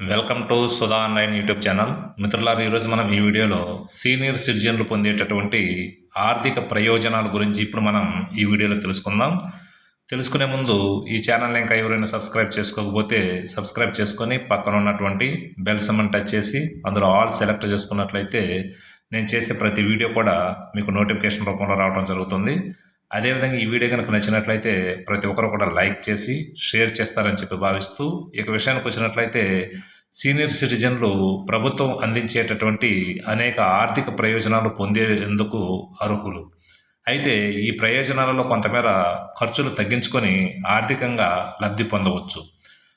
Welcome to Sudha online YouTube channel. మిత్రులారు ఈరోజు మనం ఈ వీడియోలో సీనియర్ సిటిజన్లు పొందేటటువంటి ఆర్థిక ప్రయోజనాల గురించి ఇప్పుడు మనం ఈ వీడియోలో తెలుసుకుందాం. తెలుసుకునే ముందు ఈ ఛానల్ని ఇంకా ఎవరైనా సబ్స్క్రైబ్ చేసుకోకపోతే సబ్స్క్రైబ్ చేసుకొని పక్కన ఉన్నటువంటి బెల్ సమ్మన్ టచ్ చేసి అందులో ఆల్ సెలెక్ట్ చేసుకున్నట్లయితే నేను చేసే ప్రతి వీడియో కూడా మీకు నోటిఫికేషన్ రూపంలో రావడం జరుగుతుంది. అదేవిధంగా ఈ వీడియో కనుక నచ్చినట్లయితే ప్రతి ఒక్కరు కూడా లైక్ చేసి షేర్ చేస్తారని చెప్పి భావిస్తూ ఇక విషయానికి వచ్చినట్లయితే సీనియర్ సిటిజన్లు ప్రభుత్వం అందించేటటువంటి అనేక ఆర్థిక ప్రయోజనాలు పొందేందుకు అర్హులు. అయితే ఈ ప్రయోజనాలలో కొంతమేర ఖర్చులు తగ్గించుకొని ఆర్థికంగా లబ్ధి పొందవచ్చు.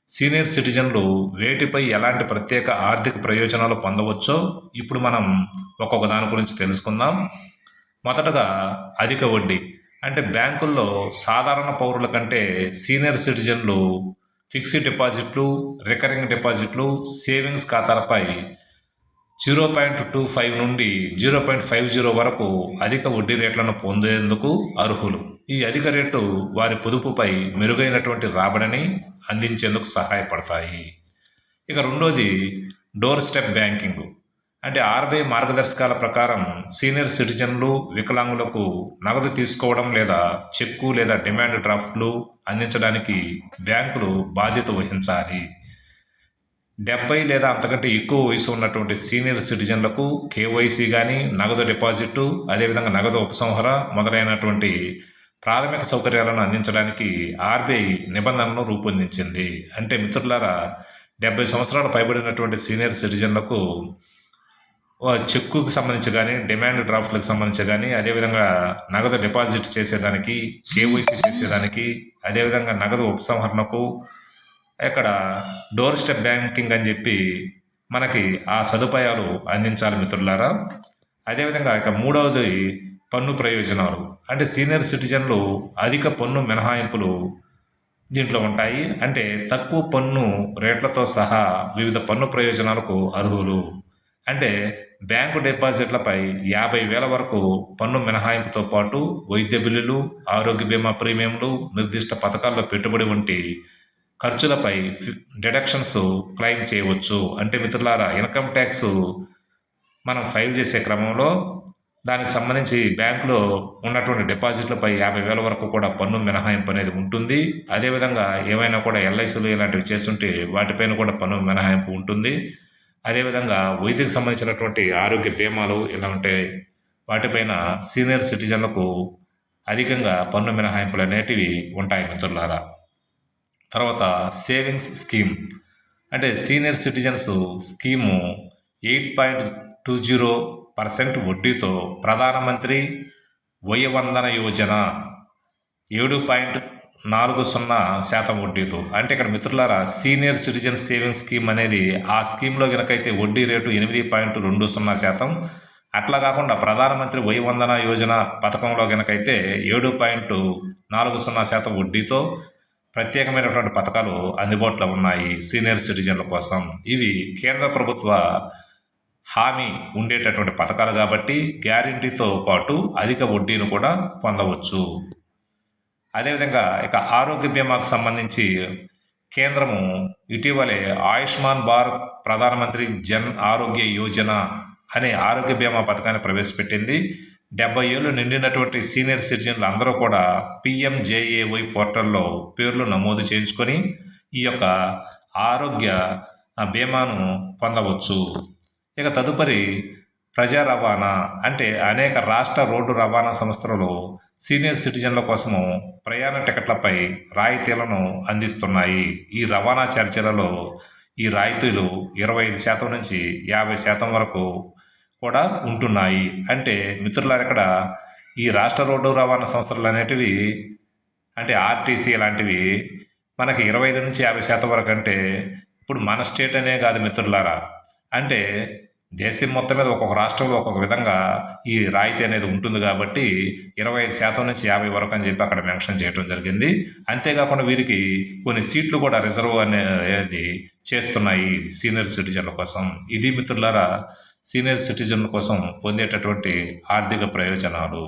సీనియర్ సిటిజన్లు వేటిపై ఎలాంటి ప్రత్యేక ఆర్థిక ప్రయోజనాలు పొందవచ్చో ఇప్పుడు మనం ఒక్కొక్క దాని గురించి తెలుసుకుందాం. మొదటగా అధిక వడ్డీ. అంటే బ్యాంకుల్లో సాధారణ పౌరుల కంటే సీనియర్ సిటిజన్లు ఫిక్స్డ్ డిపాజిట్లు రికరింగ్ డిపాజిట్లు సేవింగ్స్ ఖాతాలపై జీరో పాయింట్ టూ ఫైవ్ నుండి జీరో పాయింట్ ఫైవ్ జీరో వరకు అధిక వడ్డీ రేట్లను పొందేందుకు అర్హులు. ఈ అధిక రేటు వారి పొదుపుపై మెరుగైనటువంటి రాబడిని అందించేందుకు సహాయపడతాయి. ఇక రెండోది డోర్ స్టెప్ బ్యాంకింగ్. అంటే ఆర్బీఐ మార్గదర్శకాల ప్రకారం సీనియర్ సిటిజన్లు వికలాంగులకు నగదు తీసుకోవడం లేదా చెక్కు లేదా డిమాండ్ డ్రాఫ్ట్లు అందించడానికి బ్యాంకులు బాధ్యత వహించాలి. డెబ్బై లేదా అంతకంటే ఎక్కువ వయసు ఉన్నటువంటి సీనియర్ సిటిజన్లకు కేవైసీ కానీ నగదు డిపాజిట్ అదేవిధంగా నగదు ఉపసంహర మొదలైనటువంటి ప్రాథమిక సౌకర్యాలను అందించడానికి ఆర్బీఐ నిబంధనలను రూపొందించింది. అంటే మిత్రులారా డెబ్బై సంవత్సరాలు పైబడినటువంటి సీనియర్ సిటిజన్లకు చెక్కుకు సంబంధించి కానీ డిమాండ్ డ్రాఫ్ట్లకు సంబంధించి కానీ అదేవిధంగా నగదు డిపాజిట్ చేసేదానికి కేవైసీ చేసేదానికి అదేవిధంగా నగదు ఉపసంహరణకు ఇక్కడ డోర్ స్టెప్ బ్యాంకింగ్ అని చెప్పి మనకి ఆ సదుపాయాలు అందించాలి మిత్రులారా. అదేవిధంగా ఇక మూడవది పన్ను ప్రయోజనాలు. అంటే సీనియర్ సిటిజన్లు అధిక పన్ను మినహాయింపులు దీంట్లో ఉంటాయి. అంటే తక్కువ పన్ను రేట్లతో సహా వివిధ పన్ను ప్రయోజనాలకు అర్హులు. అంటే బ్యాంకు డిపాజిట్లపై యాభై వేల వరకు పన్ను మినహాయింపుతో పాటు వైద్య బిల్లులు ఆరోగ్య బీమా ప్రీమియంలు నిర్దిష్ట పథకాల్లో పెట్టుబడి వంటి ఖర్చులపై డిడక్షన్స్ క్లెయిమ్ చేయవచ్చు. అంటే మిత్రులారా ఇన్కమ్ ట్యాక్స్ మనం ఫైల్ చేసే క్రమంలో దానికి సంబంధించి బ్యాంకులో ఉన్నటువంటి డిపాజిట్లపై యాభై వేల వరకు కూడా పన్ను మినహాయింపు అనేది ఉంటుంది. అదేవిధంగా ఏమైనా కూడా ఎల్ఐసీలు ఇలాంటివి చేస్తుంటే వాటిపైన కూడా పన్ను మినహాయింపు ఉంటుంది. అదేవిధంగా వైద్యకు సంబంధించినటువంటి ఆరోగ్య బీమాలు ఇలా ఉంటాయి? వాటిపైన సీనియర్ సిటిజన్లకు అధికంగా పన్ను మినహాయింపులు అనేటివి ఉంటాయి మిత్రులారా. తర్వాత సేవింగ్స్ స్కీమ్. అంటే senior citizens scheme eight point two zero percent వడ్డీతో ప్రధానమంత్రి వయవందన యోజన ఏడు పాయింట్ నాలుగు సున్నా శాతం వడ్డీతో. అంటే ఇక్కడ మిత్రులారా సీనియర్ సిటిజన్ సేవింగ్స్ స్కీమ్ అనేది ఆ స్కీమ్లో కనుకైతే వడ్డీ రేటు ఎనిమిది పాయింట్ రెండు సున్నా శాతం. అట్లా కాకుండా ప్రధానమంత్రి వయవందన యోజన పథకంలో కనుకైతే ఏడు పాయింట్ నాలుగు సున్నా శాతం వడ్డీతో ప్రత్యేకమైనటువంటి పథకాలు అందుబాటులో ఉన్నాయి సీనియర్ సిటిజన్ల కోసం. ఇవి కేంద్ర ప్రభుత్వ హామీ ఉండేటటువంటి పథకాలు కాబట్టి గ్యారంటీతో పాటు అధిక వడ్డీని కూడా పొందవచ్చు. అదేవిధంగా ఇక ఆరోగ్య బీమాకు సంబంధించి కేంద్రము ఇటీవలే ఆయుష్మాన్ భారత్ ప్రధానమంత్రి జన్ ఆరోగ్య యోజన అనే ఆరోగ్య బీమా పథకాన్ని ప్రవేశపెట్టింది. డెబ్బై ఏళ్ళు నిండినటువంటి సీనియర్ సిటిజన్లు అందరూ కూడా పిఎంజేఏవై పోర్టల్లో పేర్లు నమోదు చేయించుకొని ఈ యొక్క ఆరోగ్య బీమాను పొందవచ్చు. ఇక తదుపరి ప్రజా రవాణా అంటే అనేక రాష్ట్ర రోడ్డు రవాణా సంస్థలలో సీనియర్ సిటిజన్ల కోసము ప్రయాణ టికెట్లపై రాయితీలను అందిస్తున్నాయి. ఈ రవాణా ఛార్జీలలో ఈ రాయితీలు ఇరవై ఐదు శాతం నుంచి యాభై శాతం వరకు కూడా ఉంటున్నాయి. అంటే మిత్రులారు ఇక్కడ ఈ రాష్ట్ర రోడ్డు రవాణా సంస్థలు అనేటివి అంటే ఆర్టీసీ లాంటివి మనకి ఇరవై ఐదు నుంచి యాభై శాతం వరకు అంటే ఇప్పుడు మన స్టేట్ అనే కాదు మిత్రులారా. అంటే దేశం మొత్తం మీద ఒక్కొక్క రాష్ట్రంలో ఒక్కొక్క విధంగా ఈ రాయితీ అనేది ఉంటుంది కాబట్టి ఇరవై ఐదు శాతం నుంచి యాభై వరకు అని చెప్పి అక్కడ మెన్షన్ చేయడం జరిగింది. అంతేకాకుండా వీరికి కొన్ని సీట్లు కూడా రిజర్వ్ అనేది చేస్తున్నాయి సీనియర్ సిటిజన్ల కోసం. ఇది మిత్రులారా సీనియర్ సిటిజన్ల కోసం పొందేటటువంటి ఆర్థిక ప్రయోజనాలు.